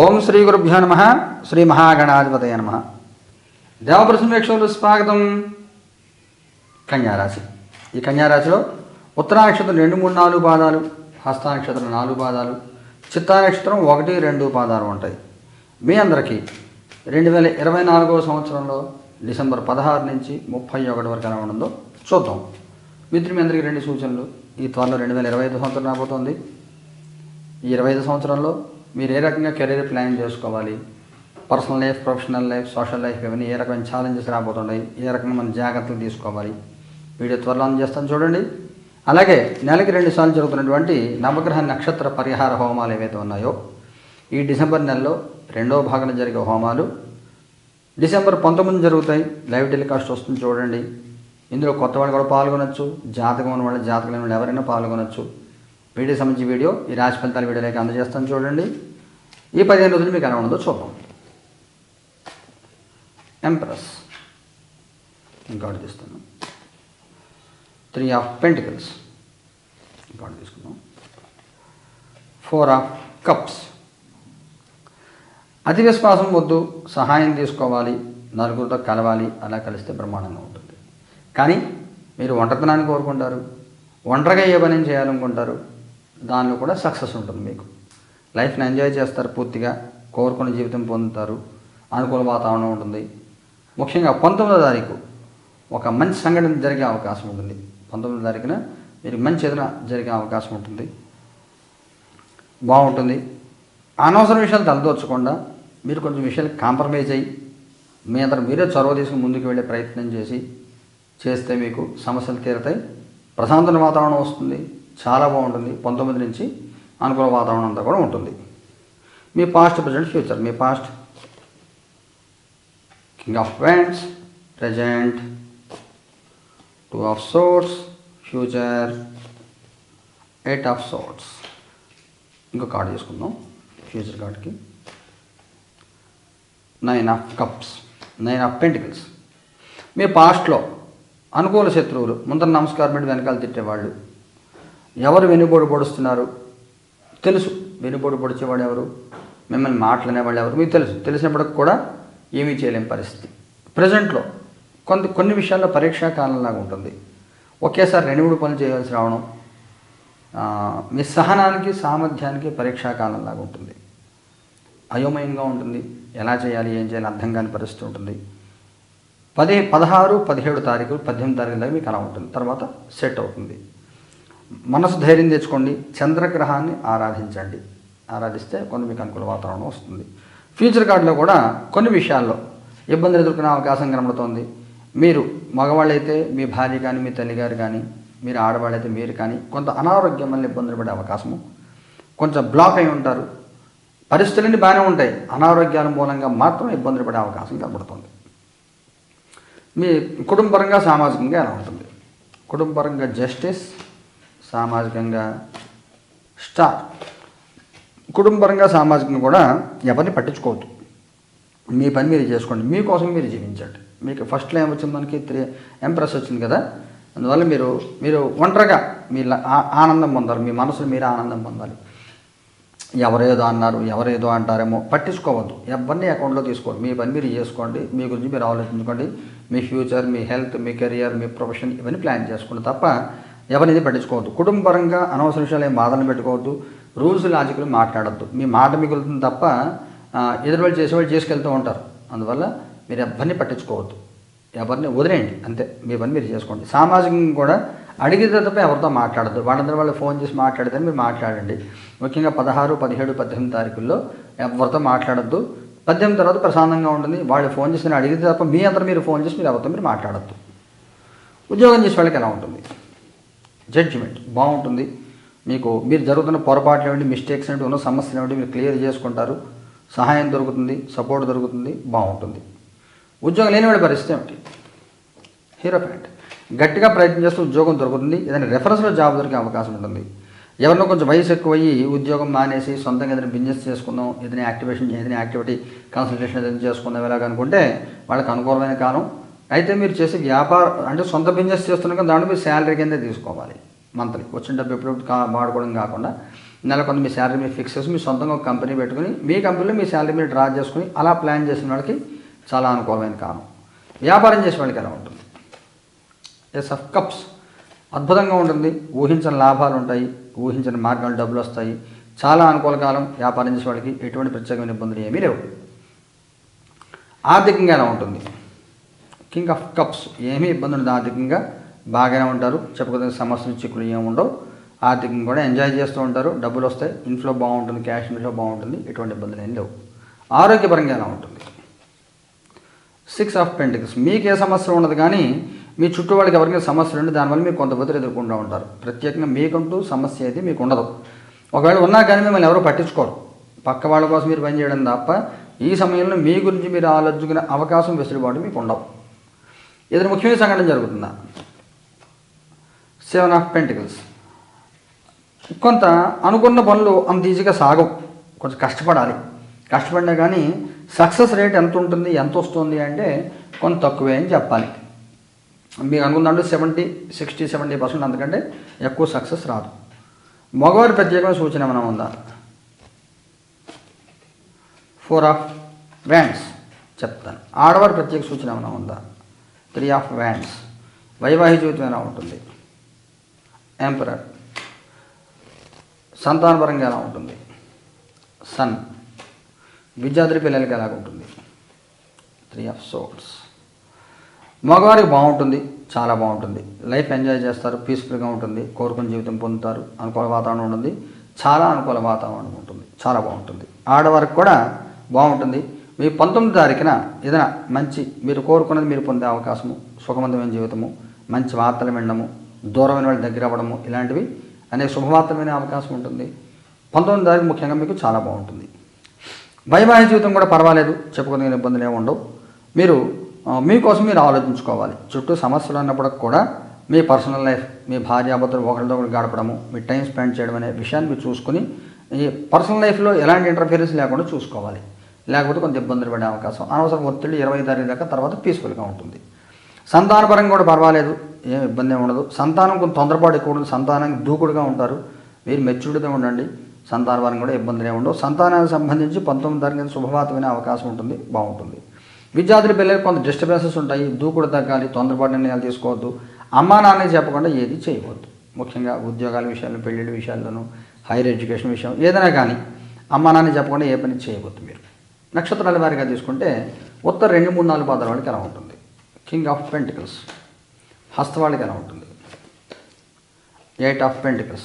ఓం శ్రీ గురుభ్యో నమ శ్రీ మహాగణాధిపతయ నమ. దేవప్రసమేక్షలు స్వాగతం. కన్యారాశి. ఈ కన్యారాశిలో ఉత్తరా నక్షత్రం రెండు మూడు నాలుగు పాదాలు హస్త నక్షత్రం నాలుగు పాదాలు చిత్తా నక్షత్రం ఒకటి రెండు పాదాలు ఉంటాయి. మీ అందరికీ రెండు వేల ఇరవై నాలుగవ సంవత్సరంలో డిసెంబర్ పదహారు నుంచి ముప్పై ఒకటి వరకు ఎలా ఉండదో చూద్దాం. మిత్రులు మీ అందరికీ రెండు సూచనలు. ఈ త్వరలో రెండు వేల ఇరవై ఐదు సంవత్సరం రాబోతోంది. ఈ ఇరవై ఐదు సంవత్సరంలో మీరు ఏ రకంగా కెరీర్ ప్లాన్ చేసుకోవాలి? Personal life professional life social life ఇవన్నీ ఏ రకమైన ఛాలెంజెస్ రాబోతున్నాయి ఏ రకంగా మనం జాగ్రత్తలు తీసుకోవాలి? వీడియో త్వరలో అందజేస్తాను చూడండి. అలాగే నెలకి రెండు సార్లు జరుగుతున్నటువంటి నవగ్రహ నక్షత్ర పరిహార హోమాలు ఏవైతే ఉన్నాయో ఈ డిసెంబర్ నెలలో రెండవ భాగంలో జరిగే హోమాలు. డిసెంబర్ పంతొమ్మిది జరుగుతాయి. లైవ్ టెలికాస్ట్ వస్తుంది చూడండి. ఇందులో కొత్త వాళ్ళు కూడా పాల్గొనొచ్చు. జాతకం ఉన్న వాళ్ళు జాతకం లేని వాళ్ళు ఎవరైనా పాల్గొనొచ్చు. వీడియో సంబంధించి వీడియో ఈ రాశి ఫలితాల వీడియోలోకి అందజేస్తాను చూడండి. ఈ పదిహేను రోజులు మీకు ఎలా ఉండదో చూద్దాం. ఎంప్రెస్ ఇంకోటి తీస్తున్నాం త్రీ ఆఫ్ పెంటికల్స్ ఇంకోటి తీసుకుందాం ఫోర్ ఆఫ్ కప్స్ అతి విశ్వాసం వద్దు సహాయం తీసుకోవాలి నలుగురితో కలవాలి అలా కలిస్తే బ్రహ్మాండంగా ఉంటుంది. కానీ మీరు ఒంటరితనాన్ని కోరుకుంటారు. ఒంటరిగా ఏ పని చేయాలనుకుంటారు? దానిలో కూడా సక్సెస్ ఉంటుంది మీకు. లైఫ్ని ఎంజాయ్ చేస్తారు పూర్తిగా కోరుకున్న జీవితం పొందుతారు అనుకూల వాతావరణం ఉంటుంది. ముఖ్యంగా పంతొమ్మిదో తారీఖు ఒక మంచి సంఘటన జరిగే అవకాశం ఉంటుంది. పంతొమ్మిదో తారీఖున మీరు మంచి ఎదున జరిగే అవకాశం ఉంటుంది. బాగుంటుంది. అనవసర విషయాలు తలదోచకుండా మీరు కొంచెం విషయాలు కాంప్రమైజ్ అయ్యి మీ అందరూ మీరే చొరవ తీసుకుని ముందుకు వెళ్ళే ప్రయత్నం చేసి చేస్తే మీకు సమస్యలు తీరుతాయి ప్రశాంతమైన వాతావరణం వస్తుంది. చాలా బాగుంటుంది. పంతొమ్మిది నుంచి అనుకూల వాతావరణం అంతా కూడా ఉంటుంది. మీ past present future me past king of wands present two of swords future eight of swords ఇంకో కార్డు తీసుకుందాం. ఫ్యూచర్ కార్డ్కి nine of cups nine of pentacles మీ పాస్ట్లో అనుకూల శత్రువులు ముందర నమస్కారం పెట్టి వెనకాల తిట్టేవాళ్ళు ఎవరు వెనుబోడు పొడుస్తున్నారు తెలుసు. వెనుబోడు పొడిచేవాడు ఎవరు? మిమ్మల్ని మాట్లాడేవాళ్ళు ఎవరు? మీకు తెలుసు. తెలిసినప్పటికి కూడా ఏమీ చేయలేని పరిస్థితి. ప్రజెంట్లో కొంత కొన్ని విషయాల్లో పరీక్షా కాలంలాగా ఉంటుంది. ఒకేసారి రెండు మూడు పనులు చేయవలసి రావడం మీ సహనానికి సామర్థ్యానికి పరీక్షా కాలంలాగా ఉంటుంది. అయోమయంగా ఉంటుంది. ఎలా చేయాలి ఏం చేయాలి అర్థం కాని పరిస్థితి ఉంటుంది. పదే పదహారు పదిహేడు తారీఖు పద్దెనిమిది తారీఖు దాకా మీకు అలా ఉంటుంది. తర్వాత సెట్ అవుతుంది. మనసు ధైర్యం తెచ్చుకోండి చంద్రగ్రహాన్ని ఆరాధించండి. ఆరాధిస్తే కొన్ని మీకు అనుకూల వాతావరణం వస్తుంది. ఫ్యూచర్ కార్డులో కూడా కొన్ని విషయాల్లో ఇబ్బందులు ఎదుర్కొనే అవకాశం కనబడుతోంది. మీరు మగవాళ్ళైతే మీ భార్య కానీ మీ తల్లిగారు కానీ మీరు ఆడవాళ్ళైతే మీరు కానీ కొంత అనారోగ్యం వల్ల ఇబ్బందులు పడే అవకాశము. కొంచెం బ్లాక్ అయి ఉంటారు. పరిస్థితులన్నీ బాగానే ఉంటాయి. అనారోగ్యాల మూలంగా మాత్రం ఇబ్బందులు పడే అవకాశం కనబడుతుంది. మీ కుటుంబపరంగా సామాజికంగా ఎలా ఉంటుంది? కుటుంబపరంగా జస్టిస్? సామాజికంగా స్టార్ కుటుంబపరంగా సామాజికంగా కూడా ఎవరిని పట్టించుకోవద్దు. మీ పని మీరు చేసుకోండి. మీకోసం మీరు జీవించండి. మీకు ఫస్ట్లో ఏమొచ్చింది మనకి? త్రీ ఎంప్రెస్ వచ్చింది కదా? అందువల్ల మీరు మీరు ఒంటరిగా మీ ఆనందం పొందాలి. మీ మనసులో మీరు ఆనందం పొందాలి. ఎవరేదో అన్నారు ఎవరేదో అంటారేమో పట్టించుకోవద్దు. ఎవరిని అకౌంట్లో తీసుకోండి మీ పని మీరు చేసుకోండి. మీ గురించి మీరు ఆలోచించుకోండి. మీ ఫ్యూచర్ మీ హెల్త్ మీ కెరియర్ మీ ప్రొఫెషన్ ఇవన్నీ ప్లాన్ చేసుకోండి తప్ప ఎవరినిది పట్టించుకోవద్దు. కుటుంబపరంగా అనవసర విషయాలు ఏం బాధలు పెట్టుకోవద్దు. రూల్స్ లాజిక్లు మాట్లాడద్దు. మీ మాట మిగులుతుంది తప్ప ఎదురువాళ్ళు ఎదురు వాళ్ళు చేసేవాళ్ళు చేసుకెళ్తూ ఉంటారు. అందువల్ల మీరు ఎవరిని పట్టించుకోవద్దు. ఎవరిని వదిలేయండి. అంతే. మీ పని మీరు చేసుకోండి. సామాజికంగా కూడా అడిగితే తప్ప ఎవరితో మాట్లాడద్దు. వాళ్ళందరూ వాళ్ళు ఫోన్ చేసి మాట్లాడితే మీరు మాట్లాడండి. ముఖ్యంగా పదహారు పదిహేడు పద్దెనిమిది తారీఖుల్లో ఎవరితో మాట్లాడద్దు. పద్దెనిమిది తర్వాత ప్రశాంతంగా ఉంటుంది వాళ్ళు ఫోన్ చేసి అడిగితే తప్ప మీ అందరూ మీరు ఫోన్ చేసి మీరు ఎవరితో మీరు మాట్లాడద్దు. ఉద్యోగం చేసే వాళ్ళకి ఎలా ఉంటుంది? జడ్జిమెంట్ బాగుంటుంది. మీకు మీరు జరుగుతున్న పొరపాట్లు ఏమిటి మిస్టేక్స్ ఏమిటి ఉన్న సమస్యలు ఏమిటి మీరు క్లియర్ చేసుకుంటారు. సహాయం దొరుకుతుంది సపోర్ట్ దొరుకుతుంది బాగుంటుంది. ఉద్యోగం లేనివాడి పరిస్థితి ఏమిటి? హీరో ప్యాంట్ గట్టిగా ప్రయత్నం చేస్తే ఉద్యోగం దొరుకుతుంది. ఏదైనా రెఫరెన్స్లో జాబ్ దొరికే అవకాశం ఉంటుంది. ఎవరినో కొంచెం వయసు ఎక్కువ అయ్యి ఉద్యోగం మానేసి సొంతంగా ఏదైనా బిజినెస్ చేసుకుందాం ఏదైనా యాక్టివేషన్ ఏదైనా యాక్టివిటీ కన్సల్టేషన్ ఏదైనా చేసుకుందాం ఎలాగనుకుంటే వాళ్ళకి అనుకూలమైన కాలం. అయితే మీరు చేసే వ్యాపారం అంటే సొంత బిజినెస్ చేస్తున్నాక కానీ దాంట్లో మీరు శాలరీ కింద తీసుకోవాలి. మంత్లీ. వచ్చిన డబ్బు ఎప్పుడు కా వాడుకోవడం కాకుండా నెల కొంత మీ శాలరీ మీరు ఫిక్స్ చేసి మీ సొంతంగా ఒక కంపెనీ పెట్టుకుని మీ కంపెనీలో మీ శాలరీ మీరు డ్రా చేసుకుని అలా ప్లాన్ చేసిన వాళ్ళకి చాలా అనుకూలమైన కాలం వ్యాపారం చేసే వాళ్ళకి ఎలా ఉంటుంది? ఎస్ ఆఫ్ కప్స్ అద్భుతంగా ఉంటుంది. ఊహించని లాభాలు ఉంటాయి. ఊహించని మార్గాలు డబ్బులు వస్తాయి. చాలా అనుకూల కాలం వ్యాపారం చేసే వాళ్ళకి ఎటువంటి ప్రత్యేకమైన ఇబ్బందులు ఏమీ లేవు. ఆర్థికంగా ఎలా ఉంటుంది? కింగ్ ఆఫ్ కప్స్ ఏమీ ఇబ్బంది ఉండదు ఆర్థికంగా బాగానే ఉంటారు. చెప్పుకోదగిన సమస్యలు చిక్కులు ఏమి ఉండవు. ఆర్థికంగా కూడా ఎంజాయ్ చేస్తూ ఉంటారు. డబ్బులు వస్తాయి ఇన్ఫ్లో బాగుంటుంది క్యాష్ ఇన్ఫ్లో బాగుంటుంది. ఎటువంటి ఇబ్బందులు ఏం లేవు. ఆరోగ్యపరంగా ఎలా ఉంటుంది? సిక్స్ ఆఫ్ పెంటికల్స్ మీకు ఏ సమస్య ఉండదు కానీ మీ చుట్టూ వాళ్ళకి ఎవరికైనా సమస్యలు ఉంటే దానివల్ల మీకు కొంత బతులు ఎదుర్కొంటూ ఉంటారు. ప్రత్యేకంగా మీకంటూ సమస్య అయితే మీకు ఉండదు. ఒకవేళ ఉన్నా కానీ మిమ్మల్ని ఎవరు పట్టించుకోరు. పక్క వాళ్ళ కోసం మీరు పనిచేయడం తప్ప ఈ సమయంలో మీ గురించి మీరు ఆలోచించుకునే అవకాశం వెసులుబాటు మీకు ఉండవు. ఏదైనా ముఖ్యమైన సంఘటన జరుగుతుందా? సెవెన్ ఆఫ్ పెంటికల్స్ కొంత అనుకున్న పనులు అంత ఈజీగా సాగవు. కొంచెం కష్టపడాలి. కష్టపడినా కానీ సక్సెస్ రేట్ ఎంత ఉంటుంది ఎంత వస్తుంది అంటే కొంత తక్కువే అని చెప్పాలి. మీకు అనుకుందంటే సెవెంటీ సిక్స్టీ సెవెంటీ పర్సెంట్ అందుకంటే ఎక్కువ సక్సెస్ రాదు. మగవారి ప్రత్యేకమైన సూచన ఏమైనా ఉందా? ఫోర్ ఆఫ్ వ్యాండ్స్ చెప్తాను. ఆడవారి ప్రత్యేక సూచన ఏమైనా ఉందా? త్రీ ఆఫ్ వ్యాండ్స్ వైవాహిక జీవితం ఎలా ఉంటుంది? ఎంపరర్ సంతానపరంగా ఎలా ఉంటుంది? సన్ విద్యార్థి పిల్లలకి ఎలా ఉంటుంది? త్రీ ఆఫ్ సోట్స్ మగవారికి బాగుంటుంది చాలా బాగుంటుంది. లైఫ్ ఎంజాయ్ చేస్తారు పీస్ఫుల్గా ఉంటుంది కోరుకుని జీవితం పొందుతారు అనుకూల వాతావరణం ఉంటుంది చాలా అనుకూల వాతావరణం ఉంటుంది చాలా బాగుంటుంది. ఆడవారికి కూడా బాగుంటుంది మీ పంతొమ్మిది తారీఖున ఏదైనా మంచి మీరు కోరుకున్నది మీరు పొందే అవకాశము సుఖవంతమైన జీవితము మంచి వార్తలు వినడము దూరమైన వాళ్ళ దగ్గర అవ్వడము ఇలాంటివి అనేక శుభవార్తమైన అవకాశం ఉంటుంది. పంతొమ్మిది తారీఖు ముఖ్యంగా మీకు చాలా బాగుంటుంది. వైవాహిక జీవితం కూడా పర్వాలేదు చెప్పుకోదగిన ఇబ్బందులు ఏమి ఉండవు. మీరు మీకోసం మీరు ఆలోచించుకోవాలి. చుట్టూ సమస్యలు ఉన్నప్పటికి కూడా మీ పర్సనల్ లైఫ్ మీ భార్యాభర్తలు ఒకరితో ఒకరు గడపడము మీ టైం స్పెండ్ చేయడం అనే విషయాన్ని మీరు చూసుకుని ఈ పర్సనల్ లైఫ్లో ఎలాంటి ఇంటర్ఫీరెన్స్ లేకుండా చూసుకోవాలి. లేకపోతే కొంత ఇబ్బందులు పడే అవకాశం. అనవసరం ఒత్తిడి ఇరవై తారీఖు దాకా తర్వాత పీస్ఫుల్గా ఉంటుంది. సంతానపరంగా కూడా పర్వాలేదు ఏం ఇబ్బంది ఏమి ఉండదు. సంతానం కొంత తొందరపాటు ఎక్కువ ఉంటుంది సంతానానికి దూకుడుగా ఉంటారు. మీరు మెచ్యూర్డ్గా ఉండండి. సంతానపరంగా కూడా ఇబ్బందులు ఏమి ఉండవు. సంతానానికి సంబంధించి పంతొమ్మిది తారీఖు శుభవార్త వినే అవకాశం ఉంటుంది. బాగుంటుంది. విద్యార్థుల పిల్లలకు కొంత డిస్టర్బెన్సెస్ ఉంటాయి. దూకుడు తగ్గాలి తొందరపాటు నిర్ణయాలు తీసుకోవద్దు. అమ్మా నాన్నే చెప్పకుండా ఏది చేయవద్దు. ముఖ్యంగా ఉద్యోగాల విషయాల్లో పెళ్ళిళ్ళ విషయాల్లోనూ హైయర్ ఎడ్యుకేషన్ విషయం ఏదైనా కానీ అమ్మా నాన్న చెప్పకుండా ఏ పని చేయవద్దు మీరు. నక్షత్రాల వారిగా తీసుకుంటే ఉత్తర రెండు మూడు నాలుగు పాదాల వాళ్ళకి ఎలా ఉంటుంది? కింగ్ ఆఫ్ పెంటికల్స్ హస్త వాళ్ళకి ఎలా ఉంటుంది? ఎయిట్ ఆఫ్ పెంటికల్స్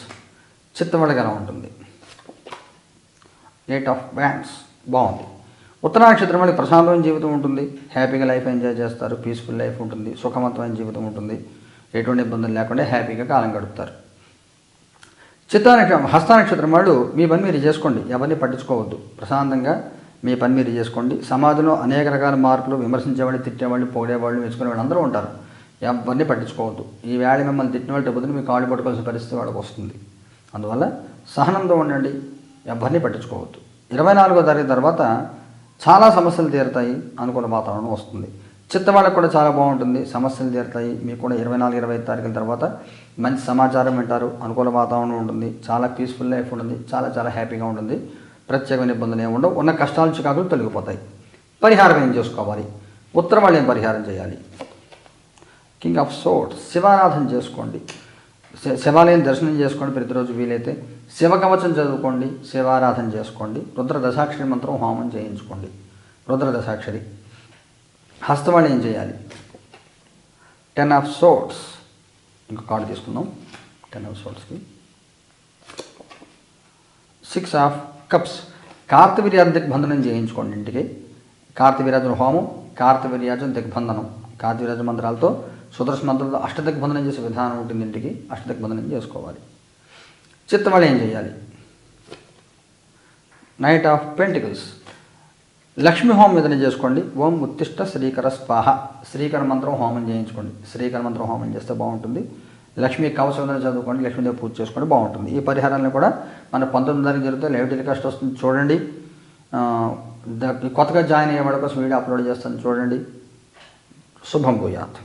చిత్త వాళ్ళకి ఎలా ఉంటుంది? ఎయిట్ ఆఫ్ బ్యాండ్స్ బాగుంది. ఉత్తర నక్షత్రం వాళ్ళకి ప్రశాంతమైన జీవితం ఉంటుంది. హ్యాపీగా లైఫ్ ఎంజాయ్ చేస్తారు. పీస్ఫుల్ లైఫ్ ఉంటుంది. సుఖవంతమైన జీవితం ఉంటుంది. ఎటువంటి ఇబ్బందులు లేకుండా హ్యాపీగా కాలం గడుపుతారు. చిత్త నక్షత్రం హస్త నక్షత్రం వాళ్ళు మీ పని మీరు చేసుకోండి. ఎవరిని పట్టించుకోవద్దు. ప్రశాంతంగా మీ పని మీరు చేసుకోండి. సమాజంలో అనేక రకాల మార్పులు విమర్శించేవాళ్ళు తిట్టేవాళ్ళు పొగిడేవాళ్ళు మెచ్చుకునే వాళ్ళు అందరూ ఉంటారు. ఎవరిని పట్టించుకోవద్దు. ఈ వేళ మిమ్మల్ని తిట్టిన వాళ్ళు బదులు మీ కాళ్ళు పట్టుకోవాల్సిన పరిస్థితి వాళ్ళకి వస్తుంది. అందువల్ల సహనంతో ఉండండి. ఎవరిని పట్టించుకోవద్దు. ఇరవై నాలుగో తారీఖు తర్వాత చాలా సమస్యలు తీరుతాయి అనుకూల వాతావరణం వస్తుంది. చిత్త వాళ్ళకి కూడా చాలా బాగుంటుంది. సమస్యలు తీరుతాయి. మీకు కూడా ఇరవై నాలుగు ఇరవై ఐదు తారీఖుల తర్వాత మంచి సమాచారం వింటారు. అనుకూల వాతావరణం ఉంటుంది. చాలా పీస్ఫుల్ లైఫ్ ఉంటుంది. చాలా చాలా హ్యాపీగా ఉంటుంది. ప్రత్యేకమైన ఇబ్బందులు ఏమి ఉండవు. ఉన్న కష్టాలు చికాకులు తొలగిపోతాయి. పరిహారం ఏం చేసుకోవాలి? ఉత్తరం వాళ్ళు ఏం పరిహారం చేయాలి? కింగ్ ఆఫ్ సోట్ శివారాధన చేసుకోండి. శి- శివాలయం దర్శనం చేసుకోండి ప్రతిరోజు వీలైతే. శివ కవచం చదువుకోండి శివారాధన చేసుకోండి. రుద్ర దశాక్షరి మంత్రం హోమం చేయించుకోండి. రుద్ర దశాక్షరి హస్తవాళ్ళు ఏం చేయాలి? టెన్ ఆఫ్ సోట్స్ ఇంకో కార్డు తీసుకుందాం. టెన్ ఆఫ్ సోట్స్కి సిక్స్ ఆఫ్ కప్స్. కార్తవీర్యాజం దిగ్బంధనం చేయించుకోండి ఇంటికి. కార్తవీర్యాజన హోమం కార్తవీర్యాజం దిగ్బంధనం. కార్తవీర్యాజ మంత్రాలతో సుదర్శన మంత్రంతో అష్టదిగ్బంధనం చేసే విధానం ఉంటుంది ఇంటికి. అష్టదిగ్బంధనం చేసుకోవాలి. చిత్తవాళ్ళు ఏం చేయాలి? నైట్ ఆఫ్ పెంటికల్స్ లక్ష్మీ హోమం ఏదైనా చేసుకోండి. ఓం ఉత్తిష్ట శ్రీకర స్వాహ. శ్రీకర మంత్రం హోమం చేయించుకోండి. శ్రీకర మంత్రం హోమం చేస్తే బాగుంటుంది. లక్ష్మీ కవచం చదువుకోండి లక్ష్మీదేవి పూజ చేసుకోండి బాగుంటుంది. ఈ పరిహారాలను కూడా మన పంతొమ్మిది తారీఖు జరిగితే లైవ్ టెలికాస్ట్ వస్తుంది చూడండి. కొత్తగా జాయిన్ అయ్యే వాళ్ళ కోసం వీడియో అప్లోడ్ చేస్తాను చూడండి. శుభం భూయాత్.